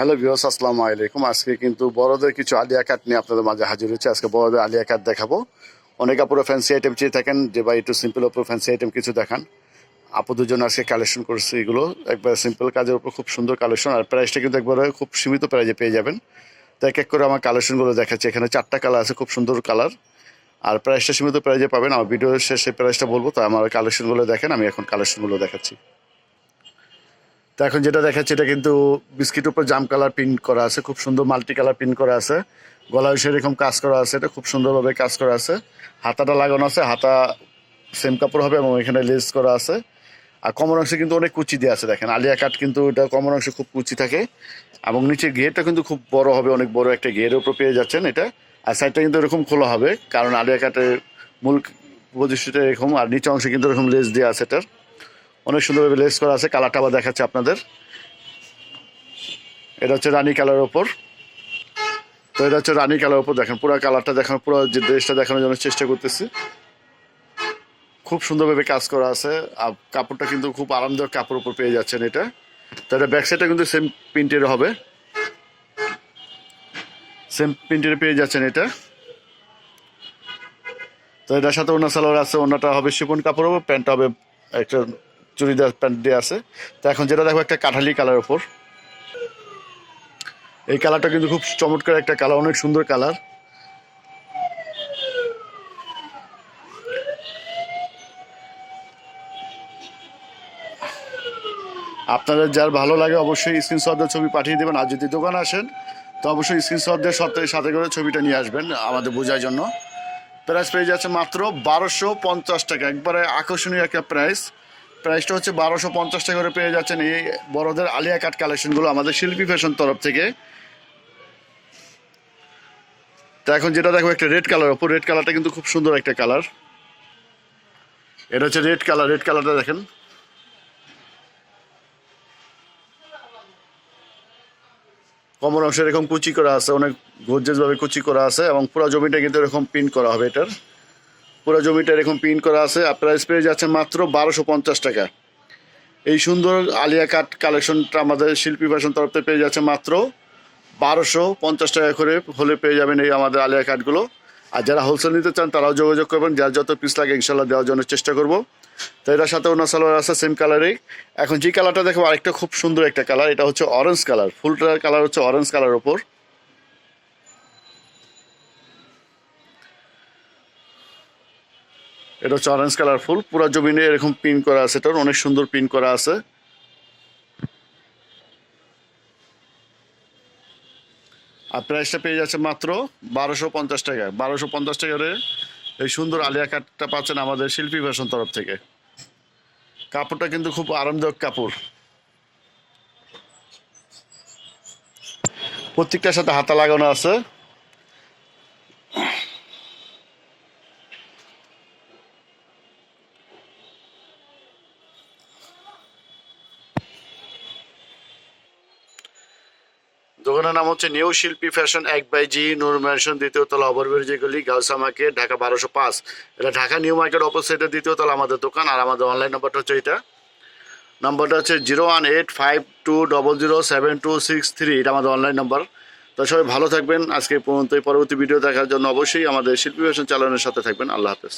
Hello views আসসালামু আলাইকুম। আজকে কিন্তু বড়দের কিছু আলিয়া কাট নিয়ে আপনাদের মাঝে হাজির হচ্ছে আজকে বড়দের আলিয়া কাট দেখাবো। অনেক আপুরো ফ্যান্সি আইটেম চেয়ে থাকেন, যে বা একটু সিম্পল উপর ফ্যান্সি আইটেম কিছু দেখান। আপুদের জন্য আজকে কালেকশন করছি এগুলো। একবার সিম্পল কাজের উপর খুব সুন্দর কালেকশন আর প্রাইসটা কিন্তু একবারে খুব সীমিত প্রাইজে পেয়ে যাবেন। তো এক এক করে আমার কালেকশনগুলো দেখাচ্ছি। এখানে চারটা কালার আছে, খুব সুন্দর কালার আর প্রাইসটা সীমিত প্রাইজে পাবেন। আমার ভিডিওর শেষে প্রাইসটা বলব, তো আমার কালেকশনগুলো দেখেন, আমি এখন কালেকশনগুলো দেখাচ্ছি। তো এখন যেটা দেখাচ্ছি, এটা কিন্তু বিস্কিট উপর জাম কালার প্রিন্ট করা আছে, খুব সুন্দর মাল্টি কালার প্রিন্ট করা আছে। গলায় সেরকম কাজ করা আছে, এটা খুব সুন্দরভাবে কাজ করা আছে। হাতাটা লাগানো আছে, হাতা সেম কাপড় হবে এবং এখানে লেস করা আছে। আর কমন অংশে কিন্তু অনেক কুচি দেওয়া আছে, দেখেন, আলিয়া কাট কিন্তু এটা কমন অংশে খুব কুচি থাকে এবং নিচে ঘেরটা কিন্তু খুব বড় হবে, অনেক বড় একটা ঘেরের উপর পেয়ে যাচ্ছেন এটা। আর সাইডটা কিন্তু এরকম খোলা হবে, কারণ আলিয়া কাটের মূল পজিশনটা এরকম, আর নিচে অংশে কিন্তু এরকম লেস দেওয়া আছে এটার। অনেক সুন্দরভাবে লেস করা আছে কালারটা আবার দেখাচ্ছে আপনাদের। এটা হচ্ছে রানী কালার ওপর তো এটা হচ্ছে রানী কালার ওপর দেখেন পুরো কালারটা দেখানো পুরো যে ড্রেসটা দেখানোর জন্য চেষ্টা করতেছি। খুব সুন্দরভাবে কাজ করা আছে, আর কাপড়টা কিন্তু খুব আরামদায়ক কাপড় উপর পেয়ে যাচ্ছেন এটা। তো এটা ব্যাক সাইডটা কিন্তু সেম প্রিন্টের হবে। সেম প্রিন্টের পেয়ে যাচ্ছেন এটা। তো এটার সাথে ওনার সালোয়ার আছে ওনাটা হবে শিপন কাপড় হবে প্যান্টটা হবে একটা চুড়িদার প্যান্ট দিয়ে আছে। তো এখন যেটা দেখো একটা কাঠালি কালার ওপর এই কালারটা কিন্তু খুব চমৎকার একটা কালার, অনেক সুন্দর কালার। আপনাদের যার ভালো লাগে অবশ্যই স্ক্রিনশট দিয়ে ছবি পাঠিয়ে দেবেন, আর যদি দোকান আসেন, তো অবশ্যই স্ক্রিনশট দিয়ে সাথে সাথে করে ছবিটা নিয়ে আসবেন আমাদের বোঝার জন্য। প্রাইস পেয়ে যাচ্ছে মাত্র বারোশো পঞ্চাশ টাকা, একবারে আকর্ষণীয় একটা প্রাইস প্রাইসটা হচ্ছে বারোশো পঞ্চাশ টাকা করে পেয়ে যাচ্ছেন এই বড়দের আলিয়া কাট কালেকশনগুলো আমাদের শিল্পী ফ্যাশন তরফ থেকে। তো এখন যেটা দেখো, একটা রেড কালার ওপর রেড কালারটা কিন্তু খুব সুন্দর একটা কালার। এটা হচ্ছে রেড কালার, রেড কালারটা দেখেন। কমর অংশে এরকম কুচি করা আছে, অনেক গর্জেস ভাবে কুচি করা আছে এবং পুরো জমিটা কিন্তু এরকম প্রিন্ট করা হবে এটার। পুরো জমিটা এরকম প্রিন্ট করা আছে। আর প্রাইস পেয়ে যাচ্ছে মাত্র বারোশো পঞ্চাশ টাকা। এই সুন্দর আলিয়া কাট কালেকশনটা আমাদের শিল্পী ফ্যাশন তরফ থেকে পেয়ে যাচ্ছে মাত্র বারোশো পঞ্চাশ টাকা করে হলে পেয়ে যাবেন এই আমাদের আলিয়া কাটগুলো আর যারা হোলসেল নিতে চান তারাও যোগাযোগ করবেন। যার যত পিস লাগে ইনশাল্লাহ দেওয়ার জন্য চেষ্টা করব। তো এটার সাথে ওনার সালোয়ার আছে সেম কালারেই এখন যে কালারটা দেখো আরেকটা খুব সুন্দর একটা কালার এটা হচ্ছে অরেঞ্জ কালার ফুলটার কালার হচ্ছে অরেঞ্জ কালার ওপর এটা হচ্ছে অরেঞ্জ কালার ফুল পুরো জমিনে এরকম পিন করা আছে, এটার অনেক সুন্দর পিন করা আছে। আর প্রাইসটা পেয়ে যাচ্ছে মাত্র বারোশো পঞ্চাশ টাকা। বারোশো পঞ্চাশ টাকারে এই সুন্দর আলিয়া কাটটা পাচ্ছেন আমাদের শিল্পী ফ্যাশন তরফ থেকে। কাপড়টা কিন্তু খুব আরামদায়ক কাপড়। প্রত্যেকটার সাথে হাতা লাগানো আছে। দোকানের নাম হচ্ছে নিউ শিল্পী ফ্যাশন এক বাই জি, নূর ম্যানশন দ্বিতীয় তলা ওভারব্রিজ যেগুলি গাউসা মার্কেট ঢাকা বারোশো পাঁচ। এটা ঢাকা নিউ মার্কেট অপোজিটে দ্বিতীয় তলা আমাদের দোকান, আর আমাদের অনলাইন নাম্বারটা হচ্ছে এটা নাম্বারটা হচ্ছে zero one eight five two double zero seven two six three, এটা আমাদের অনলাইন নাম্বার তো সবাই ভালো থাকবেন, আজকে পর্যন্ত পরবর্তী ভিডিও দেখার জন্য অবশ্যই আমাদের শিল্পী ফ্যাশন চ্যানেলের সাথে থাকবেন। আল্লাহ হাফেজ।